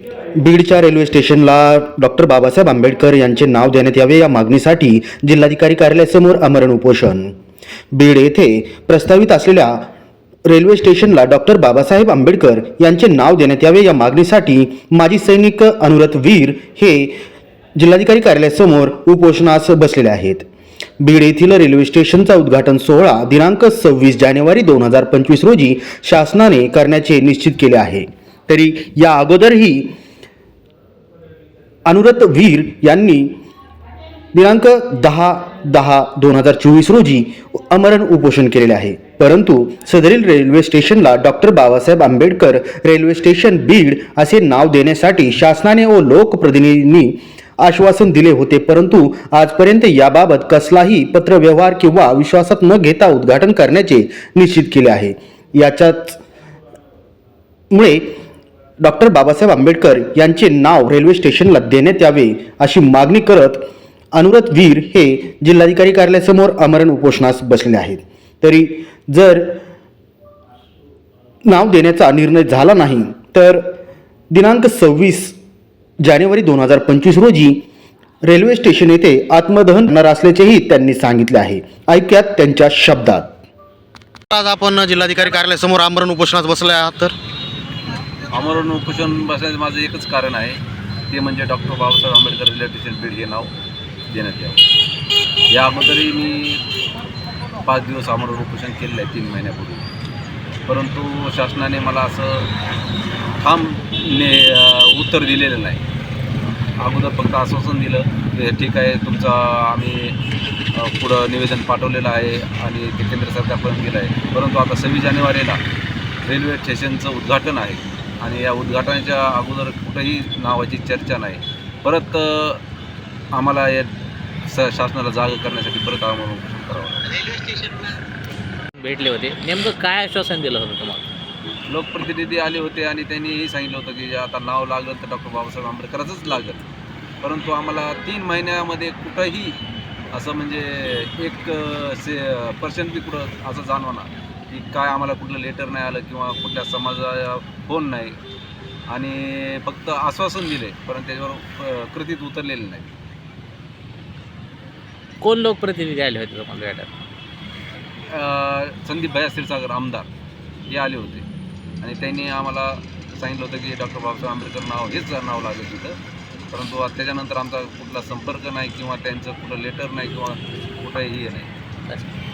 बीडच्या रेल्वे स्टेशनला डॉक्टर बाबासाहेब आंबेडकर यांचे नाव देण्यात यावे या मागणीसाठी जिल्हाधिकारी कार्यालयासमोर आमरण उपोषण. बीड येथे प्रस्तावित असलेल्या रेल्वे स्टेशनला डॉक्टर बाबासाहेब आंबेडकर यांचे नाव देण्यात यावे या मागणीसाठी माजी सैनिक अनुरथ वीर हे जिल्हाधिकारी कार्यालयासमोर उपोषणास बसलेले आहेत. बीड येथील रेल्वे स्टेशनचा उद्घाटन सोहळा दिनांक सव्वीस जानेवारी दोन हजार पंचवीस रोजी शासनाने करण्याचे निश्चित केले आहे. तरी या अगोदरही अनुरत वीर यांनी दिनांक दहा दहा दोन हजार चोवीस रोजी अमरण उपोषण केलेले आहे. परंतु सदरील रेल्वे स्टेशनला doctor Babasaheb Ambedkar railway station Beed असे नाव देण्यासाठी शासनाने व लोकप्रतिनिधींनी आश्वासन दिले होते. परंतु आजपर्यंत याबाबत कसलाही पत्रव्यवहार किंवा विश्वासात न घेता उद्घाटन करण्याचे निश्चित केले आहे. याच्याच मुळे डॉक्टर बाबासाहेब आंबेडकर यांचे नाव रेल्वे स्टेशनला देण्यात यावे अशी मागणी करत अनुरत वीर हे जिल्हाधिकारी कार्यालयासमोर अमरण उपोषणास बसले आहेत. तरी जर नाव देण्याचा निर्णय झाला नाही तर दिनांक सव्वीस जानेवारी दोन हजार पंचवीस रोजी रेल्वे स्टेशन येथे आत्मदहन होणार असल्याचेही त्यांनी सांगितले आहे. ऐक्यात त्यांच्या शब्दात. आज आपण जिल्हाधिकारी कार्यालयासमोर आमरण उपोषणास बसले आहात तर? अमरण उपोषण बसण्याचं माझं एकच कारण आहे. ते म्हणजे doctor Babasaheb Ambedkar railway station Beed हे नाव देण्यात यावं. या अगोदरही मी पाच दिवस अमरण उपोषण केलेलं आहे तीन महिन्यापूर्वी. परंतु शासनाने मला असं ठाम ने उत्तर दिलेलं नाही. अगोदर फक्त आश्वासन दिलं की ठीक आहे तुमचा आम्ही पुढं निवेदन पाठवलेलं आहे आणि ते केंद्र सरकारपर्यंत गेलं आहे. परंतु आता सव्वीस जानेवारीला रेल्वे स्टेशनचं उद्घाटन आहे. आणि या उद्घाटनाच्या अगोदर कुठंही नावाची चर्चा नाही. परत आम्हाला या स शासनाला जाग करण्यासाठी परत आम्हाला उपोषण करावं लागलं. भेटले होते. नेमकं काय आश्वासन दिलं होतं तुम्हाला? लोकप्रतिनिधी आले होते आणि त्यांनी हे सांगितलं होतं की आता नाव लागलं तर डॉक्टर बाबासाहेब आंबेडकरचंच लागेल. परंतु आम्हाला तीन महिन्यामध्ये कुठंही असं म्हणजे एक से पर्सेंट बी कुठं असं जाणवणार. की काय आम्हाला कुठलं लेटर नाही आलं किंवा कुठल्या समाजा फोन नाही. आणि फक्त आश्वासन दिले परंतु त्याच्यावर कृतीत उतरलेले नाही. कोण लोकप्रतिनिधी आले होते तुम्हाला भेटायला? अं, संदीप भैया क्षीरसागर आमदार हे आले होते. आणि त्यांनी आम्हाला सांगितलं होतं की डॉक्टर बाबासाहेब आंबेडकर नाव हेच नाव लागेल तिथं. परंतु त्याच्यानंतर आमचा कुठला संपर्क नाही किंवा त्यांचं कुठं लेटर नाही किंवा कुठंही हे नाही.